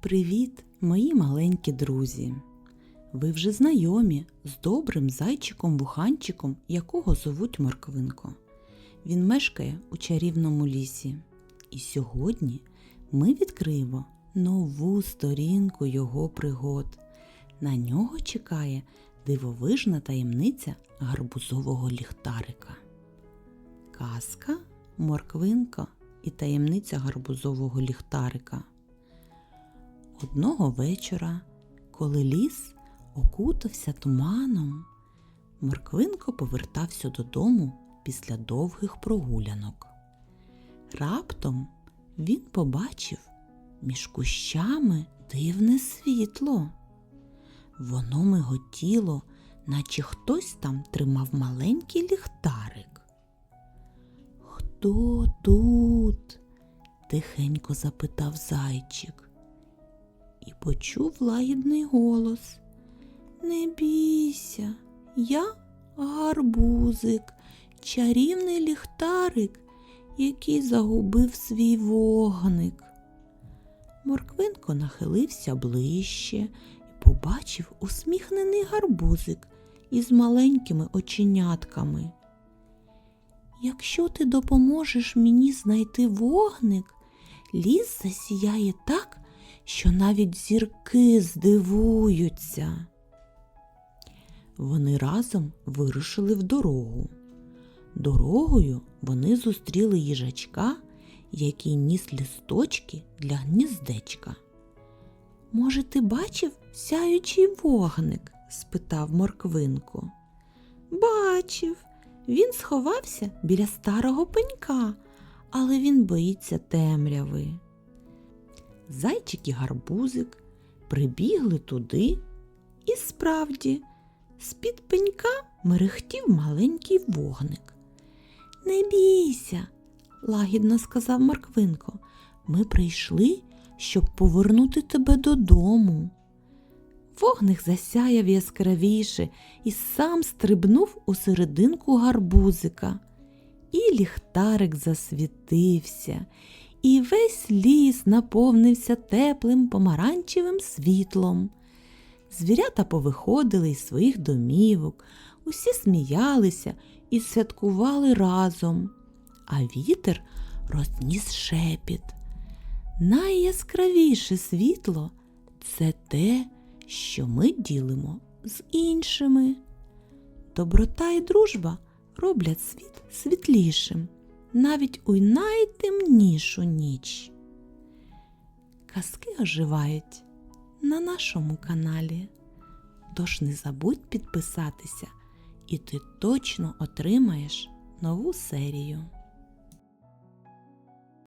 Привіт, мої маленькі друзі! Ви вже знайомі з добрим зайчиком-вуханчиком, якого зовуть Морквинко. Він мешкає у чарівному лісі. І сьогодні ми відкриємо нову сторінку його пригод. На нього чекає дивовижна таємниця гарбузового ліхтарика. Казка, морквинка і таємниця гарбузового ліхтарика. Одного вечора, коли ліс окутався туманом, Морквинко повертався додому після довгих прогулянок. Раптом він побачив між кущами дивне світло. Воно миготіло, наче хтось там тримав маленький ліхтарик. Хто тут? тихенько запитав зайчик і почув лагідний голос. Не бійся, я гарбузик, чарівний ліхтарик, який загубив свій вогник. Морквинко нахилився ближче і побачив усміхнений гарбузик із маленькими оченятками. Якщо ти допоможеш мені знайти вогник, ліс засіяє так, що навіть зірки здивуються. Вони разом вирушили в дорогу. Дорогою вони зустріли їжачка, який ніс лісточки для гніздечка. Може, ти бачив сяючий вогник? спитав морквинку. Бачив. Він сховався біля старого пенька, але він боїться темряви. Зайчик і гарбузик прибігли туди, і справді, з-під пенька мерехтів маленький вогник. Не бійся, лагідно сказав Марквинко. Ми прийшли, щоб повернути тебе додому. Вогник засяяв яскравіше і сам стрибнув у серединку гарбузика. І ліхтарик засвітився, і весь ліс наповнився теплим помаранчевим світлом. Звірята повиходили із своїх домівок, усі сміялися і святкували разом, а вітер розніс шепіт. Найяскравіше світло це те, що ми ділимо з іншими. Доброта і дружба роблять світ світлішим навіть у найтемнішу ніч. Казки оживають на нашому каналі. Тож не забудь підписатися, і ти точно отримаєш нову серію.